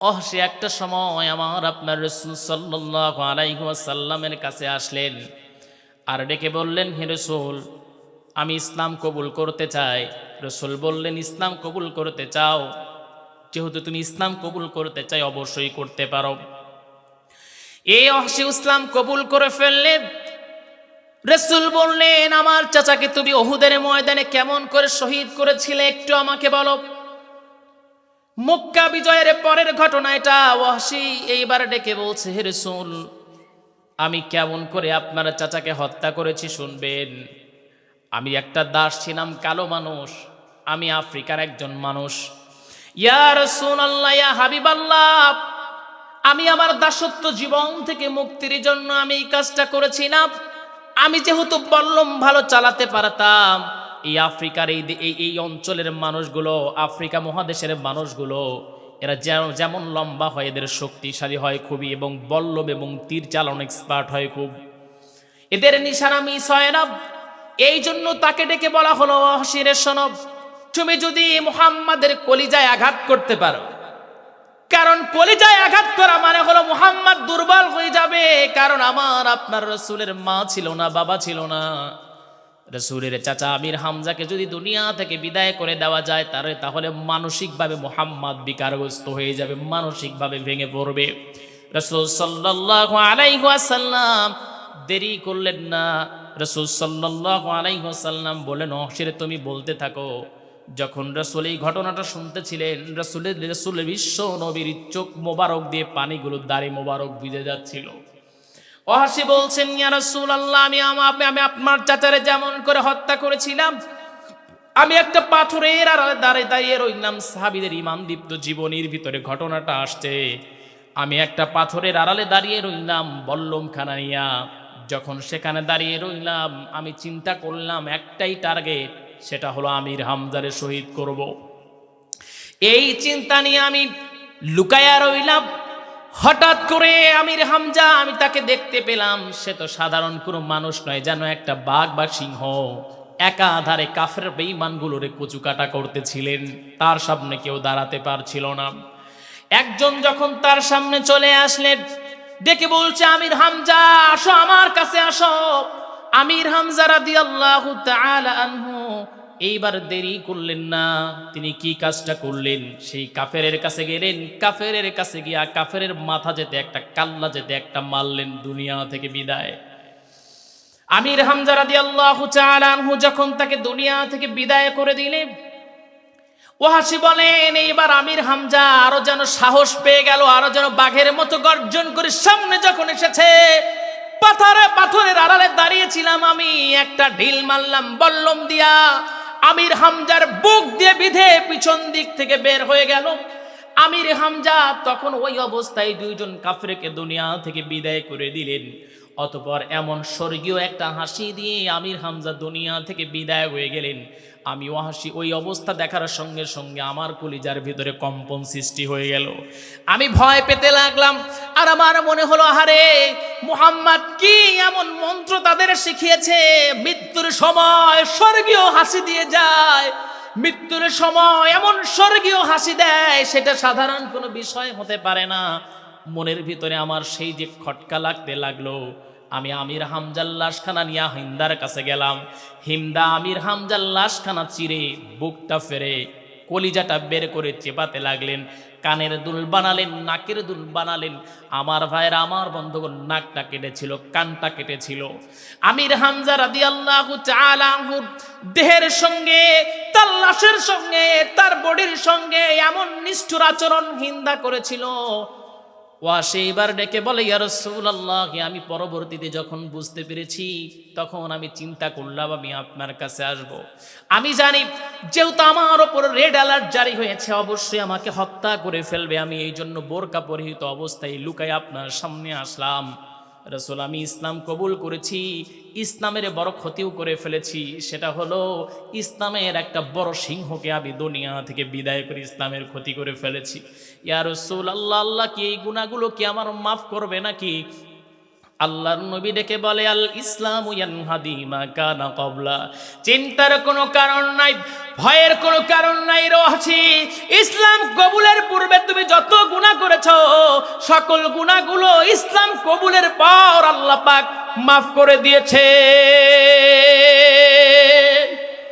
ওহ, সে একটা সময় আমার আপনার রসুল সাল্লাহ কাছে আসলেন আর ডেকে বললেন, হে রসুল, আমি ইসলাম কবুল করতে চাই। রসুল বললেন, ইসলাম কবুল করতে চাও? যেহেতু তুমি ইসলাম কবুল করতে চাই, অবশ্যই করতে পারো। এই অহসি ইসলাম কবুল করে ফেললেন। রসুল বললেন, আমার চাচাকে তুমি ওহুদের ময়দানে কেমন করে শহীদ করেছিলে একটু আমাকে বলো। মক্কা বিজয়ের পরের ঘটনা এটা। ওয়াসি এইবার ডেকে বলছে, হে রসুল, আমি কেমন করে আপনার চাচাকে হত্যা করেছি শুনবেন? আমি একটা দাস ছিলাম, কালো মানুষ। আমি আফ্রিকার একজন মানুষ। ইয়া রসুল আল্লাহ ইয়া হাবিব আল্লাহ আমি আমার দাসত্ব জীবন থেকে মুক্তির জন্য আমি এই কাজটা করেছিলাম। আমি যেহেতু বল্লম ভালো চালাতে পারতাম এই আফ্রিকার এই এই অঞ্চলের মানুষগুলো, আফ্রিকা মহাদেশের মানুষগুলো, এরা যেমন লম্বা হয়, এদের শক্তিশালী হয় খুবই এবং বল্লভ এবং তীর চালন এক্সপার্ট হয় খুব। এদের নিশানা মিস হয় না। এই জন্য তাকে ডেকে বলা হলো হসিরের সনব, তুমি যদি মুহাম্মাদের কলিজায় আঘাত করতে পারো। কারণ কলিজায় আঘাত করা মানে হলো মুহাম্মদ দুর্বল হয়ে যাবে, কারণ আমার, আপনার রসুলের মা ছিল না, বাবা ছিল না। রসুলের চাচা আমির হামজাকে যদি দুনিয়া থেকে বিদায় করে দেওয়া যায় তাহলে তাহলে মানসিকভাবে মোহাম্মদ বিকারগ্রস্ত হয়ে যাবে, মানসিকভাবে ভেঙে পড়বে। রসুল সাল্লাহ আলাইহাসাল্লাম দেরি করলেন না। রসুল সাল্লাহ আলাইহাসাল্লাম বলেন অহসিরে তুমি বলতে থাকো। যখন রসুল এই ঘটনাটা শুনতেছিলেন, রসুলের রসুলের বিশ্ব নবীর চোখ মোবারক দিয়ে পানিগুলো, দাড়ি মোবারক ভিজে যাচ্ছিল। ওহাসি বলছেন, ইয়া রাসূলুল্লাহ, আমি আম- আপনার চাচারে যেমন করে হত্যা করেছিলাম, আমি একটা পাথরের আড়ালে দাঁড়িয়ে দাঁড়িয়ে রইলাম। সাহাবীদের ইমান দীপ্ত জীবনীর ভিতরে ঘটনাটা আসছে। আমি একটা পাথরের আড়ালে দাঁড়িয়ে রইলাম, বল্লম খানা নিয়া যখন সেখানে দাঁড়িয়ে রইলাম, আমি চিন্তা করলাম, একটাই টার্গেট, সেটা হলো আমির হামজারে শহীদ করব। এই চিন্তা নিয়ে আমি লুকায়া রইলাম হঠাৎ করে আমির হামজা, আমি তাকে দেখতে পেলাম। সে তো সাধারণ কোনো মানুষ নয়, যেন একটা বাঘ বা সিংহ একাধারে কাফের বেইমানগুলোরে কচুকাটা করতেছিলেন। তার সামনে কেউ দাঁড়াতে পারছিল না। একজন যখন তার সামনে চলে আসলেন, ডেকে বলছে, আমির হামজা, আসো আমার কাছে, আসো। আমির হামজা রাদিয়াল্লাহু তাআলা আনহু এইবার দেরি করলেন না। তিনি কি কাজটা করলেন? সেই কাফেরের কাছে গেলেন। কাফেরের কাছে গিয়া কাফেরের মাথা যেতে একটা, কাল্লা যেতে একটা মারলেন দুনিয়া থেকে বিদায়। আমির হামজা রাদিয়াল্লাহু তাআলা আনহু যখন তাকে দুনিয়া থেকে বিদায় করে দিলেন ওহাসি বলেন, এইবার আমির হামজা আরও যেন সাহস পেয়ে গেল, আরও যেন বাঘের মতো গর্জন করে সামনে যখন এসেছে, পাথরে পাথরের আড়ালে দাঁড়িয়েছিলাম আমি, একটা ঢিল মারলাম, বল্লম দিয়া আমির হামজার বুক দিয়ে বিধে পিছন দিক থেকে বের হয়ে গেল। আমির হামজা তখন ওই অবস্থায় দুইজন কাফরেকে দুনিয়া থেকে বিদায় করে দিলেন। অতপর এমন স্বর্গীয় একটা হাসি দিয়ে আমির হামজা দুনিয়া থেকে বিদায় হয়ে গেলেন। আমি ও হাসি ওই অবস্থা দেখার সঙ্গে সঙ্গে আমার কলিজার ভিতরে কম্পন সৃষ্টি হয়ে গেল। আমি ভয় পেতে লাগলাম আর আমার মনে হলো, আহারে মুহাম্মদ কি এমন মন্ত্র তাদের শিখিয়েছে? মৃত্যুর সময় স্বর্গীয় হাসি দিয়ে যায়। মৃত্যুর সময় এমন স্বর্গীয় হাসি দেয়, সেটা সাধারণ কোনো বিষয় হতে পারে না। মনের ভিতরে আমার সেই যে খটকা লাগতে লাগল, আমি আমির হামজার লাশখানা নিয়ে হিন্দার কাছে গেলাম। হিমদা আমির হামজার লাশখানা চিরে বুকটা ফেরে কলিজাটা বের করে চেপাতে লাগলেন, কানের দুল বানালেন, নাকের দুল বানালেন। আমার ভাইয়ের, আমার বন্ধুগণ, নাকটা কেটেছিল, কানটা কেটেছিল। আমির হামজা রাদি আল্লাহ দেহের সঙ্গে তার লাশের সঙ্গে, তার বডির সঙ্গে এমন নিষ্ঠুর আচরণ হিন্দা করেছিল। সেইবার ডেকে বলে, ইয়া রাসূলুল্লাহ, আমি পরবর্তীতে যখন বুঝতে পেরেছি, তখন আমি চিন্তা করলাম, আমি আপনার কাছে আসব। আমি জানি, যেহেতু আমার ওপর রেড অ্যালার্ট জারি হয়েছে, অবশ্যই আমাকে হত্যা করে ফেলবে। আমি এই জন্য বোরকা পরিহিত অবস্থায় লুকায় আপনার সামনে আসলাম। রসুল, আমি ইসলাম কবুল করেছি, ইসলামের বড় ক্ষতিও করে ফেলেছি। সেটা হলো, ইসলামের একটা বড় সিংহকে আমি দুনিয়া থেকে বিদায় করে ইসলামের ক্ষতি করে ফেলেছি। ইয়া রসুল, আল্লাহ আল্লাহ কি এই গুণাগুলো কি আমার মাফ করবে নাকি? আল্লাহর নবী ডেকে বলে, আল ইসলাম কানা কবলা চিন্তার কোনো কারণ নাই, ভয়ের কোনো কারণ নাই রহছি। ইসলাম কবুলের পূর্বে তুমি যত করেছ সকল গুণাগুলো ইসলাম কবুলের পর আল্লাপাক মাফ করে দিয়েছে।